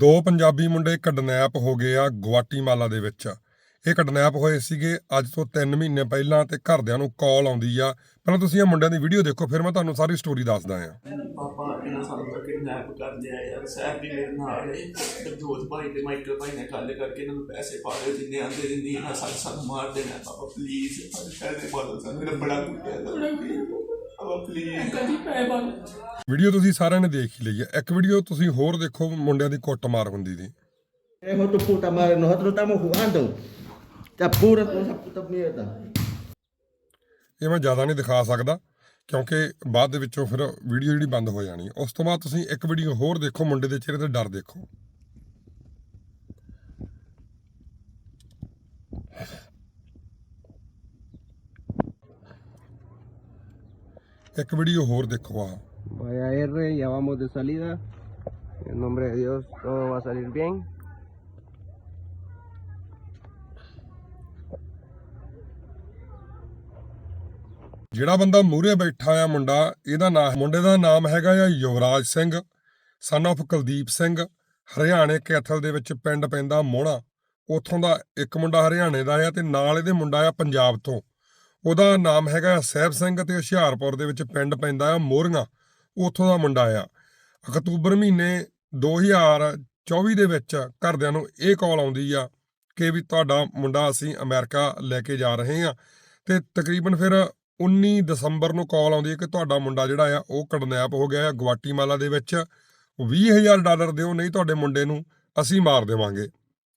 ਦੋ ਪੰਜਾਬੀ ਮੁੰਡੇ ਕਿਡਨੈਪ ਹੋ ਗਏ ਆ ਗੁਆਟੀਮਾਲਾ ਦੇ ਵਿੱਚ। ਇਹ ਕਿਡਨੈਪ ਹੋਏ ਸੀਗੇ, ਅੱਜ ਤੋਂ 3 ਮਹੀਨੇ ਪਹਿਲਾਂ ਤੇ ਘਰਦਿਆਂ ਨੂੰ ਕਾਲ ਆਉਂਦੀ ਆ। ਪਹਿਲਾਂ ਤੁਸੀਂ ਇਹ ਮੁੰਡਿਆਂ ਦੀ ਵੀਡੀਓ ਦੇਖੋ, ਫਿਰ ਮੈਂ ਤੁਹਾਨੂੰ ਸਾਰੀ ਸਟੋਰੀ ਦੱਸਦਾ ਆ। ਪਾਪਾ ਇਹਨਾਂ ਸਾਨੂੰ ਕਿਡਨੈਪ ਕਰਦੇ ਆ ਯਾਰ, ਸਾਹਿਬ ਵੀ ਮੇਰੇ ਨਾਲ ਹੈ ਜੋਤ ਭਾਈ ਤੇ ਮਾਈਕਲ ਭਾਈ ਨੇ ਗੱਲ ਕਰਕੇ ਇਹਨਾਂ ਨੂੰ ਪੈਸੇ ਪਾ ਦੇ ਜਿੰਨੇ ਆਂਦੇ ਜਿੰਨੇ ਇਹਨਾਂ ਸਾਨੂੰ ਮਾਰ ਦੇਣਾ। ਪਾਪਾ ਪਲੀਜ਼ ਸਾਡੇ ਬਾਦਲ ਸਾਨੂੰ ਬੜਾ ਕੁੱਟਿਆ ਪਾਪਾ ਪਲੀਜ਼ ਕਦੀ ਪੈ ਬੰਨ ਵੀਡੀਓ ਤੁਸੀਂ ਸਾਰਿਆਂ ਨੇ ਦੇਖ ਹੀ ਲਈ ਆ ਇੱਕ ਵੀਡੀਓ ਤੁਸੀਂ ਹੋਰ ਦੇਖੋ ਮੁੰਡਿਆਂ ਦੀ ਕੁੱਟਮਾਰ ਹੁੰਦੀ ਦੀ। Hijo de tu puta madre, nosotros estamos jugando. Te apuras con esa puta mierda. ਇਹ ਮੈਂ ਜ਼ਿਆਦਾ ਨਹੀਂ ਦਿਖਾ ਸਕਦਾ ਕਿਉਂਕਿ ਬਾਅਦ ਦੇ ਵਿੱਚੋਂ ਫਿਰ ਵੀਡੀਓ ਜਿਹੜੀ ਬੰਦ ਹੋ ਜਾਣੀ ਉਸ ਤੋਂ ਬਾਅਦ ਤੁਸੀਂ ਇੱਕ ਵੀਡੀਓ ਹੋਰ ਦੇਖੋ ਮੁੰਡੇ ਦੇ ਚਿਹਰੇ ਤੇ ਡਰ ਦੇਖੋ। ਇੱਕ ਵੀਡੀਓ ਹੋਰ ਦੇਖੋ ਆ Vaya R, ya vamos de salida. En nombre de Dios, todo va a salir bien. ਜਿਹੜਾ ਬੰਦਾ ਮੂਹਰੇ ਬੈਠਾ ਆ ਮੁੰਡਾ ਇਹਦਾ ਨਾਮ ਮੁੰਡੇ ਦਾ ਨਾਮ ਹੈਗਾ ਆ ਯੁਵਰਾਜ ਸਿੰਘ ਸਨ of ਕੁਲਦੀਪ ਸਿੰਘ ਹਰਿਆਣੇ ਕੈਥਲ ਦੇ ਵਿੱਚ ਪਿੰਡ ਪੈਂਦਾ ਮੋਹਣਾ ਉੱਥੋਂ ਦਾ ਇੱਕ ਮੁੰਡਾ ਹਰਿਆਣੇ ਦਾ ਆ ਤੇ ਨਾਲ ਇਹਦੇ ਮੁੰਡਾ ਆ ਪੰਜਾਬ ਤੋਂ ਉਹਦਾ ਨਾਮ ਹੈਗਾ ਆ ਸਹਿਬ ਸਿੰਘ ਤੇ ਹੁਸ਼ਿਆਰਪੁਰ ਦੇ ਵਿੱਚ ਪਿੰਡ ਪੈਂਦਾ ਆ ਮੋਹਰੀਆਂ ਉੱਥੋਂ ਦਾ ਮੁੰਡਾ ਆ। ਅਕਤੂਬਰ ਮਹੀਨੇ 2024 ਦੇ ਵਿੱਚ ਘਰਦਿਆਂ ਨੂੰ ਇਹ ਕਾਲ ਆਉਂਦੀ ਆ ਕਿ ਵੀ ਤੁਹਾਡਾ ਮੁੰਡਾ ਅਸੀਂ ਅਮਰੀਕਾ ਲੈ ਕੇ ਜਾ ਰਹੇ ਹਾਂ ਤੇ ਤਕਰੀਬਨ ਫਿਰ 19 ਦਸੰਬਰ ਨੂੰ ਕਾਲ ਆਉਂਦੀ ਹੈ ਕਿ ਤੁਹਾਡਾ ਮੁੰਡਾ ਜਿਹੜਾ ਆ ਉਹ ਕਡਨੈਪ ਹੋ ਗਿਆ ਆ ਗੁਆਟੀਮਾਲਾ ਦੇ ਵਿੱਚ। 20000 ਡਾਲਰ ਦਿਓ, ਨਹੀਂ ਤੁਹਾਡੇ ਮੁੰਡੇ ਨੂੰ ਅਸੀਂ ਮਾਰ ਦੇਵਾਂਗੇ।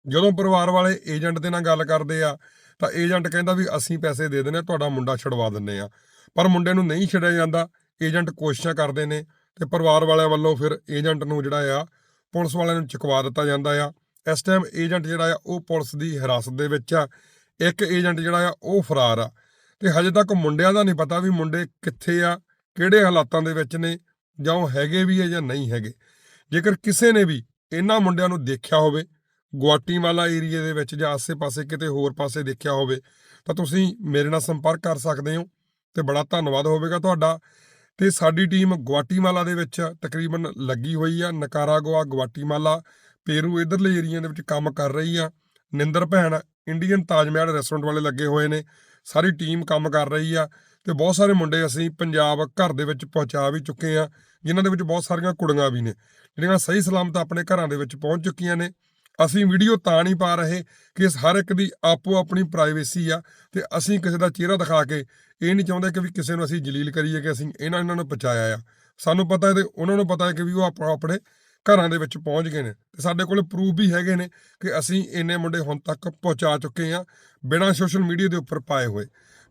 ਜਦੋਂ ਪਰਿਵਾਰ ਵਾਲੇ ਏਜੰਟ ਦੇ ਨਾਲ ਗੱਲ ਕਰਦੇ ਆ ਤਾਂ ਏਜੰਟ ਕਹਿੰਦਾ ਵੀ ਅਸੀਂ ਪੈਸੇ ਦੇ ਦਿੰਦੇ ਹਾਂ, ਤੁਹਾਡਾ ਮੁੰਡਾ ਛਡਵਾ ਦਿੰਨੇ ਆ ਪਰ ਮੁੰਡੇ ਨੂੰ ਨਹੀਂ ਛੱਡਿਆ ਜਾਂਦਾ, ਏਜੰਟ ਕੋਸ਼ਿਸ਼ਾਂ ਕਰਦੇ ਨੇ ਤੇ ਪਰਿਵਾਰ ਵਾਲਿਆਂ ਵੱਲੋਂ ਫਿਰ ਏਜੰਟ ਨੂੰ ਜਿਹੜਾ ਆ, ਪੁਲਿਸ ਵਾਲਿਆਂ ਨੂੰ ਚੁਕਵਾ ਦਿੱਤਾ ਜਾਂਦਾ ਆ। ਇਸ ਟਾਈਮ ਏਜੰਟ ਜਿਹੜਾ ਆ, ਉਹ ਪੁਲਿਸ ਦੀ ਹਿਰਾਸਤ ਦੇ ਵਿੱਚ ਆ। ਇੱਕ ਏਜੰਟ ਜਿਹੜਾ ਆ, ਉਹ ਫਰਾਰ ਆ। ਤੇ ਹਜੇ ਤੱਕ ਮੁੰਡਿਆਂ ਦਾ ਨਹੀਂ ਪਤਾ ਵੀ ਮੁੰਡੇ ਕਿੱਥੇ ਆ, ਕਿਹੜੇ ਹਾਲਾਤਾਂ ਦੇ ਵਿੱਚ ਨੇ, ਜਾਂ ਉਹ ਹੈਗੇ ਵੀ ਆ ਜਾਂ ਨਹੀਂ ਹੈਗੇ। ਜੇਕਰ ਕਿਸੇ ਨੇ ਵੀ ਇਹਨਾਂ ਮੁੰਡਿਆਂ ਨੂੰ ਦੇਖਿਆ ਹੋਵੇ ਗੁਆਟੀਮਾਲਾ ਏਰੀਆ ਦੇ ਵਿੱਚ ਜਾਂ ਆਸੇ-ਪਾਸੇ ਕਿਤੇ ਹੋਰ ਪਾਸੇ ਦੇਖਿਆ ਹੋਵੇ, ਤਾਂ ਤੁਸੀਂ ਮੇਰੇ ਨਾਲ ਸੰਪਰਕ ਕਰ ਸਕਦੇ ਹੋ ਤੇ ਬੜਾ ਧੰਨਵਾਦ ਹੋਵੇਗਾ ਤੁਹਾਡਾ। ਤੇ ਸਾਡੀ ਟੀਮ ਗੁਆਟੀਮਾਲਾ ਦੇ ਵਿੱਚ ਤਕਰੀਬਨ ਲੱਗੀ ਹੋਈ ਆ, ਨਕਾਰਾਗੁਆ, ਗੁਆਟੀਮਾਲਾ, ਪੇਰੂ ਇਧਰਲੇ ਏਰੀਆ ਦੇ ਵਿੱਚ ਕੰਮ ਕਰ ਰਹੀ ਆ। ਨਿੰਦਰ ਭੈਣ ਇੰਡੀਅਨ ਤਾਜ ਮਹਿਲ ਰੈਸਟੋਰੈਂਟ ਵਾਲੇ ਲੱਗੇ ਹੋਏ ਨੇ, ਸਾਰੀ ਟੀਮ ਕੰਮ ਕਰ ਰਹੀ ਆ ਤੇ ਬਹੁਤ ਸਾਰੇ ਮੁੰਡੇ ਅਸੀਂ ਪੰਜਾਬ ਘਰ ਦੇ ਵਿੱਚ ਪਹੁੰਚਾ ਵੀ ਚੁੱਕੇ ਆ, ਜਿਨ੍ਹਾਂ ਦੇ ਵਿੱਚ ਬਹੁਤ ਸਾਰੀਆਂ ਕੁੜੀਆਂ ਵੀ ਨੇ, ਜਿਹੜੀਆਂ ਸਹੀ ਸਲਾਮਤ ਆਪਣੇ ਘਰਾਂ ਦੇ ਵਿੱਚ ਪਹੁੰਚ ਚੁੱਕੀਆਂ ਨੇ। ਅਸੀਂ ਵੀਡੀਓ ਤਾਂ ਨਹੀਂ ਪਾ ਰਹੇ ਕਿ ਹਰ ਇੱਕ ਦੀ ਆਪੋ ਆਪਣੀ ਪ੍ਰਾਈਵੇਸੀ ਆ ਤੇ ਅਸੀਂ ਕਿਸੇ ਦਾ ਚਿਹਰਾ ਦਿਖਾ ਕੇ ਇਹ ਨਹੀਂ ਚਾਹੁੰਦੇ ਕਿ ਵੀ ਕਿਸੇ ਨੂੰ ਅਸੀਂ ਜਲੀਲ ਕਰੀਏ ਕਿ ਅਸੀਂ ਇਹਨਾਂ ਇਹਨਾਂ ਨੂੰ ਪਹੁੰਚਾਇਆ ਆ। ਸਾਨੂੰ ਪਤਾ ਹੈ ਤੇ ਉਹਨਾਂ ਨੂੰ ਪਤਾ ਹੈ ਕਿ ਵੀ ਉਹ ਆਪੋ, ਆਪਣੇ ਘਰਾਂ ਦੇ ਵਿੱਚ ਪਹੁੰਚ ਗਏ ਨੇ ਤੇ ਸਾਡੇ ਕੋਲ ਪ੍ਰੂਫ ਵੀ ਹੈਗੇ ਨੇ ਕਿ ਅਸੀਂ ਇੰਨੇ ਮੁੰਡੇ ਹੁਣ ਤੱਕ ਪਹੁੰਚਾ ਚੁੱਕੇ ਆ ਬਿਨਾਂ ਸੋਸ਼ਲ ਮੀਡੀਆ ਦੇ ਉੱਪਰ ਪਾਏ ਹੋਏ।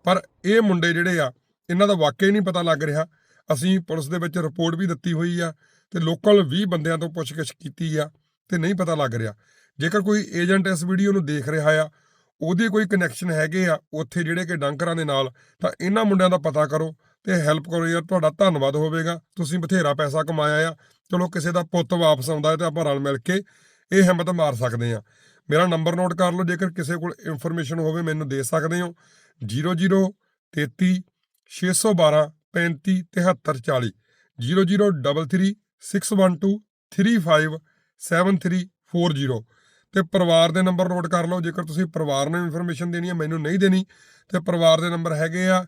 ਪਰ ਇਹ ਮੁੰਡੇ ਜਿਹੜੇ ਆ, ਇਹਨਾਂ ਦਾ ਵਾਕਿਆ ਹੀ ਨਹੀਂ ਪਤਾ ਲੱਗ ਰਿਹਾ। ਅਸੀਂ ਪੁਲਿਸ ਦੇ ਵਿੱਚ ਰਿਪੋਰਟ ਵੀ ਦਿੱਤੀ ਹੋਈ ਆ ਤੇ ਲੋਕਲ 20 ਬੰਦਿਆਂ ਤੋਂ ਪੁੱਛਗਿੱਛ ਕੀਤੀ ਆ। ਤੇ ਨਹੀਂ ਪਤਾ ਲੱਗ ਰਿਹਾ। ਜੇਕਰ ਕੋਈ ਏਜੰਟ ਇਸ ਵੀਡੀਓ ਨੂੰ ਦੇਖ ਰਿਹਾ ਆ, ਉਹਦੇ ਕੋਈ ਕਨੈਕਸ਼ਨ ਹੈਗੇ ਆ ਉੱਥੇ ਜਿਹੜੇ ਕਿ ਡੰਕਰਾਂ ਦੇ ਨਾਲ, ਤਾਂ ਇਹਨਾਂ ਮੁੰਡਿਆਂ ਦਾ ਪਤਾ ਕਰੋ ਤੇ ਹੈਲਪ ਕਰੋ ਯਾਰ, ਤੁਹਾਡਾ ਧੰਨਵਾਦ ਹੋਵੇਗਾ। ਤੁਸੀਂ ਬਥੇਰਾ ਪੈਸਾ ਕਮਾਇਆ ਆ। ਚਲੋ ਕਿਸੇ ਦਾ ਪੁੱਤ ਵਾਪਸ ਆਉਂਦਾ ਹੈ ਤੇ ਆਪਾਂ ਰਲ ਮਿਲ ਕੇ ਇਹ ਹਿੰਮਤ ਮਾਰ ਸਕਦੇ ਆ। ਮੇਰਾ ਨੰਬਰ ਨੋਟ ਕਰ ਲਓ, ਜੇਕਰ ਕਿਸੇ ਕੋਲ ਇਨਫੋਰਮੇਸ਼ਨ ਹੋਵੇ, ਮੈਨੂੰ ਦੇ ਸਕਦੇ ਹੋ। 0033 612 35 7340 0033612 357340 ਤੇ ਪਰਿਵਾਰ ਦੇ ਨੰਬਰ ਨੋਟ ਕਰ ਲਓ ਜੇਕਰ ਤੁਸੀਂ ਪਰਿਵਾਰ ਨੂੰ ਇਨਫੋਰਮੇਸ਼ਨ ਦੇਣੀ ਹੈ ਮੈਨੂੰ ਨਹੀਂ ਦੇਣੀ ਤੇ ਪਰਿਵਾਰ ਦੇ ਨੰਬਰ ਹੈਗੇ ਆ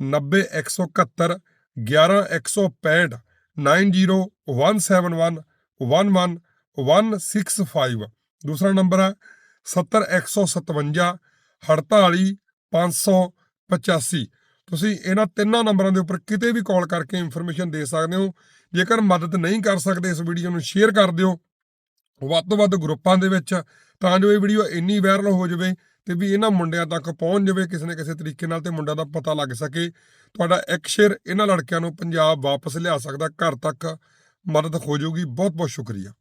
90171 11165 90171 11165 ਦੂਸਰਾ ਨੰਬਰ ਹੈ 70157 48 585 ਤੁਸੀਂ ਇਹਨਾਂ ਤਿੰਨਾਂ ਨੰਬਰਾਂ ਦੇ ਉੱਪਰ ਕਿਤੇ ਵੀ ਕਾਲ ਕਰਕੇ ਇਨਫੋਰਮੇਸ਼ਨ ਦੇ ਸਕਦੇ ਹੋ ਜੇਕਰ ਮਦਦ ਨਹੀਂ ਕਰ ਸਕਦੇ ਇਸ ਵੀਡੀਓ ਨੂੰ ਸ਼ੇਅਰ ਕਰ ਦਿਓ ਵੱਧ ਤੋਂ ਵੱਧ ਗਰੁੱਪਾਂ ਦੇ ਵਿੱਚ, ਤਾਂ ਜੋ ਇਹ ਵੀਡੀਓ ਇੰਨੀ ਵਾਇਰਲ ਹੋ ਜਾਵੇ ਤੇ ਵੀ ਇਹਨਾਂ ਮੁੰਡਿਆਂ ਤੱਕ ਪਹੁੰਚ ਜਾਵੇ, ਕਿਸੇ ਨਾ ਕਿਸੇ ਤਰੀਕੇ ਨਾਲ ਤੇ ਮੁੰਡਿਆਂ ਦਾ ਪਤਾ ਲੱਗ ਸਕੇ। ਤੁਹਾਡਾ ਇੱਕ ਸ਼ੇਅਰ ਇਹਨਾਂ ਲੜਕਿਆਂ ਨੂੰ ਪੰਜਾਬ ਵਾਪਸ ਲਿਆ ਸਕਦਾ, ਘਰ ਤੱਕ ਮਦਦ ਹੋ ਜਾਊਗੀ। ਬਹੁਤ ਬਹੁਤ ਸ਼ੁਕਰੀਆ।